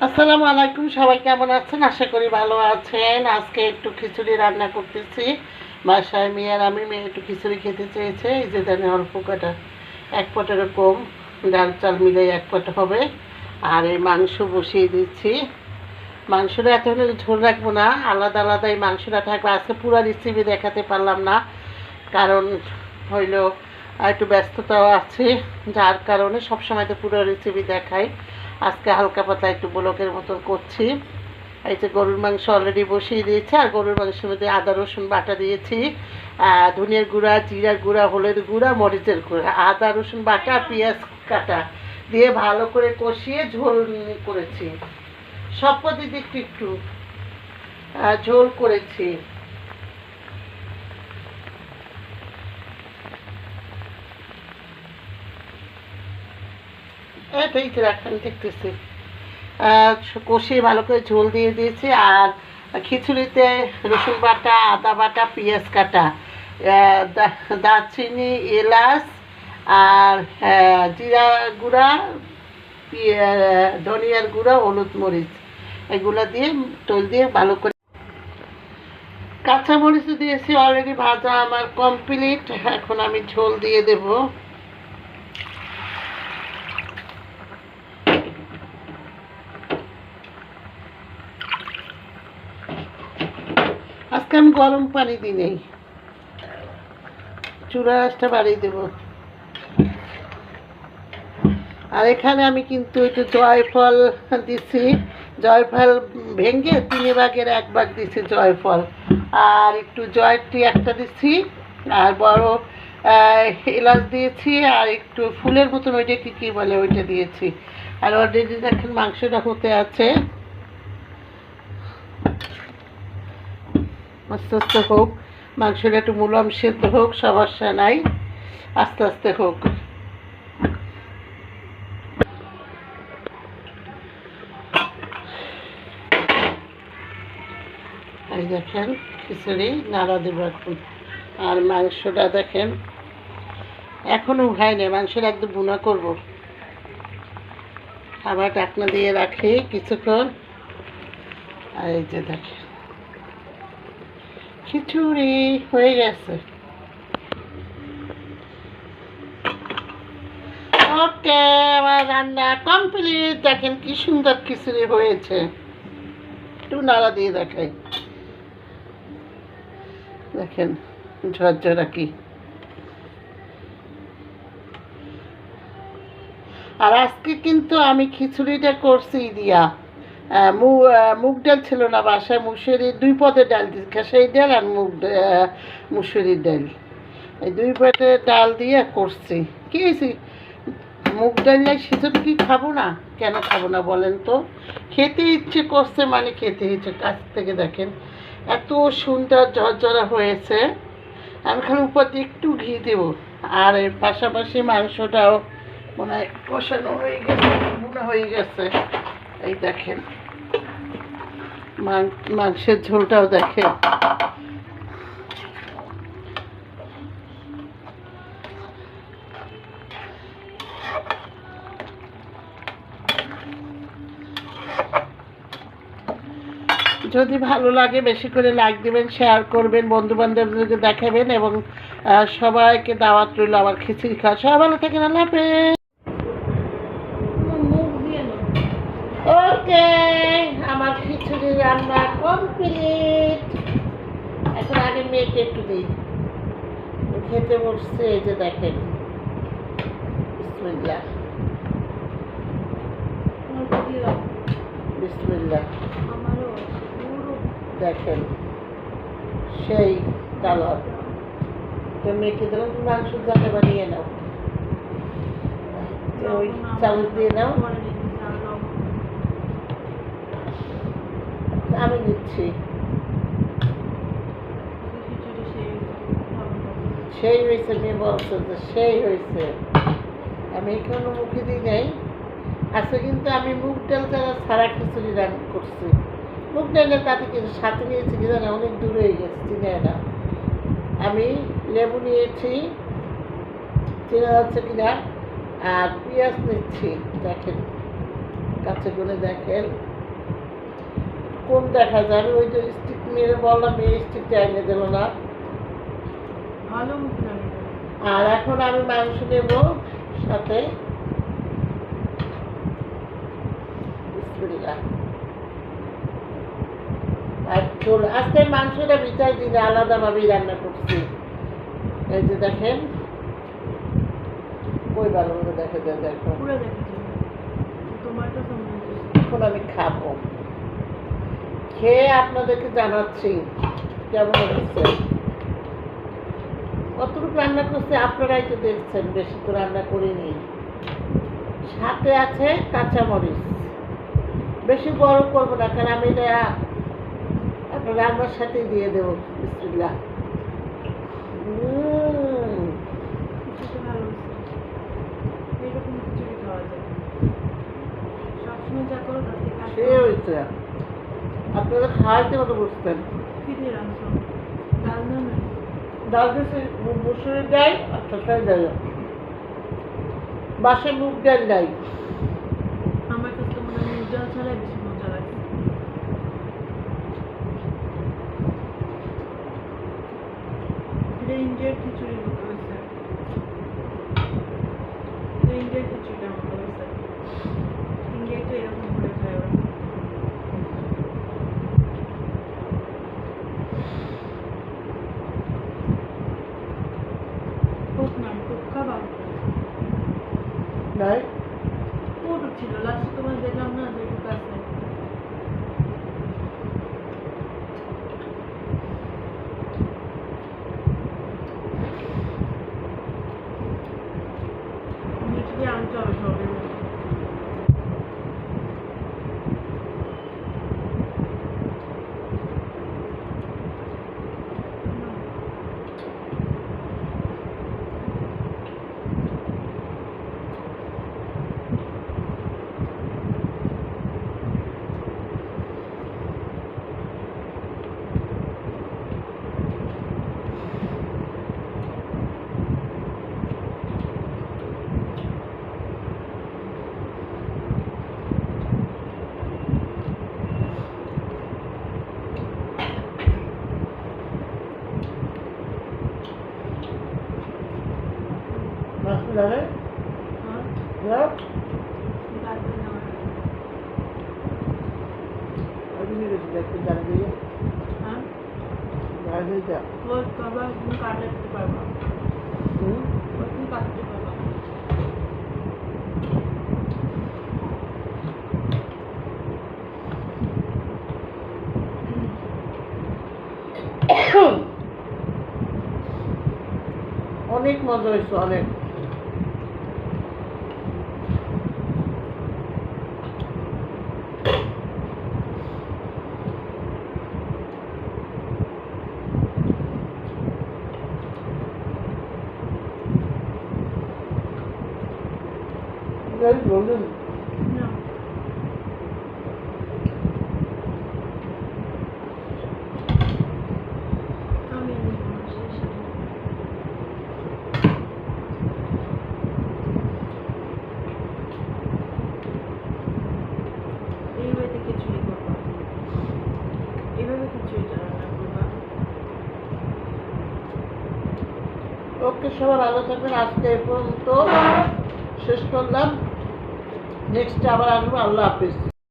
আসসালামু আলাইকুম, সবাই কেমন আছেন? আশা করি ভালো আছেন। আজকে একটু খিচুড়ি রান্না করতেছি। বাসায় মেয়ে আর আমি, মেয়ে একটু খিচুড়ি খেতে চেয়েছে। এই যে জানি অল্প কটা, এক পটের কম। ডাল চাল মিলে এক পট হবে। আর এই মাংস বসিয়ে দিচ্ছি। মাংসটা এত হলে ঝোল রাখব না। আলাদা আলাদা এই মাংসটা থাকবে। আজকে পুরো রেসিপি দেখাতে পারলাম না। কারণ হইল একটু ব্যস্ততাও আছে। যার কারণে সবসময় তো পুরো রেসিপি দেখাই। আজকে হালকা পাতলা একটু ব্লকের মতন করছি। এই যে গরুর মাংস অলরেডি বসিয়ে দিয়েছি, আর গরুর মাংসের মধ্যে আদা, রসুন বাটা দিয়েছি। ধনিয়ার গুঁড়া, জিরার গুঁড়া হলুদ গুঁড়া, মরিচের গুঁড়া। আদা, রসুন বাটা, পেঁয়াজ কাটা দিয়ে ভালো করে কষিয়ে ঝোল করেছি। সব পদ্ধতি একটু একটু ঝোল করেছি। রাখেন দেখতেছি। ভালো করে ঝোল দিয়ে দিয়েছি, আর খিচুড়িতে রসুন বাটা, আদা বাটা, পেঁয়াজ কাটা দারচিনি, এলাচ, আর জিরা গুঁড়া ধনিয়ার গুঁড়া, হলুদ মরিচ। এগুলো দিয়ে তোল দিয়ে ভালো করে কাঁচামরিচ দিয়েছি অলরেডি ভাজা আমার কমপ্লিট এখন আমি ঝোল দিয়ে দেবো আজকে আমি গরম পানি দিই নেই। রাসটা বাড়িয়ে দেবো। আর এখানে আমি কিন্তু একটু জয়ফল দিছি। জয়ফল ভেঙে তিন ভাগের এক ভাগ দিছি জয়ফল। আর একটু জয়টি একটা দিচ্ছি আর বড় এলাচ দিয়েছি, আর একটু ফুলের মতন ওইটা কী কী বলে ওইটা দিয়েছি। আর অলরেডি দেখেন মাংসটা হতে আছে। আস্তে হোক মাংসটা একটু মুলাম সেদ্ধ হোক, সমস্যা নাই। আস্তে আস্তে হোক। এই দেখেন, খিচুড়ি, নাড়া দেবো এখন। আর মাংসটা দেখেন, এখনও এখনও হয়নি মাংসটা একদম বুনা করব। আবার টাকনা দিয়ে রাখি কিছুক্ষণ। আর এই যে দেখেন। খিচুড়ি হয়ে গেছে। ওকে, আমার রান্না কমপ্লিট দেখেন কি সুন্দর খিচুড়ি হয়েছে। একটু নাড়া দিয়ে দেখাই। দেখেন, ঝরঝরা কি। আর আজকে কিন্তু আমি খিচুড়িটা করছি দিয়া মুগ ডাল ছিল না বাসায় মুসুরির দুই পদের ডাল দিয়েছি খেসারি ডাল আর মুগ মুসুরির ডাল। এই দুই পদের ডাল দিয়ে করছি। কি হয়েছে? মুগ ডাল নাই সেটা কি খাব না? কেন খাব না বলেন তো? খেতে ইচ্ছে করছে মানে খেতে ইচ্ছে, কাছ থেকে দেখেন। এত সুন্দর ঝরঝরা হয়েছে। আমি খালি উপর একটু ঘি দেবো। আর এর পাশাপাশি মাংসটাও মনে হয় কষানো হয়ে গেছে, মনে হয়ে গেছে। এই দেখেন। মাংসের ঝোলটাও দেখে। যদি ভালো লাগে বেশি করে লাইক দেবেন শেয়ার করবেন বন্ধু বান্ধবদেরকে দেখাবেন এবং সবাইকে দাওয়াত রইল আমার খিচুড়ি খাওয়া। সবাই ভালো থাকেন আল্লাহ হাফেজ। ওকে খিচুড়ি রান্না কমপ্লিট এখন আগে মেয়েকে একটু দিই। খেতে বসছে, এই যে দেখেন। বিসমিল্লাহ। বিসমিল্লাহ। দেখেন, সেই কালার। তো মেয়েকে দিলাম মাংস জাতে বানিয়ে নাও। তো ওই চামচ দিয়ে নাও। আমি দিচ্ছি সেই হয়েছে মেয়ে বলছে যে সেই হয়েছে। আমি এখনও মুখে দিই নাই। আজকে কিন্তু আমি মুগ ডাল ছাড়া সারা খিচুড়ি রান্না করছি। মুগ ডালের তাতে কিছু সাথে নিয়েছি কি জানে, অনেক দূর হয়ে গেছে, চিনে না। আমি লেবু নিয়েছি, চেনা যাচ্ছে কিনা, আর পেঁয়াজ নিচ্ছি, দেখেন। কাছে করে দেখেন। কোন দেখা যায়। আমি ওই যে স্টিক মেরে বললাম এই স্টিকটা এনে দিল না। ভালো আর এখন আমি মাংস নেব সাথে আর আজকে মাংসটা বিচার দিনে আলাদাভাবেই রান্না করছি। এই যে দেখেন ওই ভালো দেখা যায় দেখো। তো এখন আমি খাব। খেয়ে আপনাদেরকে জানাচ্ছি কেমন হচ্ছে কতটুকু রান্না করছি আপনারাই তো দেখছেন বেশি তো রান্না করিনি। সাথে আছে কাঁচামরিচ। বেশি বড় করব না কারণ আমি এটা আপনার রান্নার সাথেই দিয়ে দেবো করো সে হয়েছে। আপনারা খাওয়াইতে কত বুঝতেন কি দিয়ে রাঁধছো ডাল না নয় ডাল দিয়েছে মুসুরির ডাল আর শসার ডাল বাসে মুগ ডাল নাই। আমার কাছে মনে হয় মুগ ডাল ছাড়াই বেশি মজা লাগে এটা ইন্ডিয়ার খিচুড়ির মতো হয়েছে এটা ইন্ডিয়ার খিচুড়িটার মতো হয়েছে ইন্ডিয়ায় তো এরকম করে খায় ওরা খুব নাম খুব খাবার নাই কৌটুক ছিল লাস্টে তোমার দেখলাম না যে একটু কাছে মিষ্টি আনতে হবে সবের মধ্যে মাছ লাগে হ্যাঁ যাও লাগবে না আমার। আমি নিয়ে গেছি দেখতে জান দিয়ে হ্যাঁ জান দিয়ে যা ওই কবার তুমি কাটতে পারবা হুম ওই তুমি কাটতে পারবা অনেক মজা হয়েছে অনেক এই বলুন না আমি নিব না শেষ এই ওয়েতে খিচুড়ি করবা এইভাবে খিচুড়িটা রান্না করবা ওকে সবাই ভালো থাকবেন। আজকে এই পর্যন্ত। শেষ করলাম। নেক্সট আবার আসব আল্লাহ হাফিজ।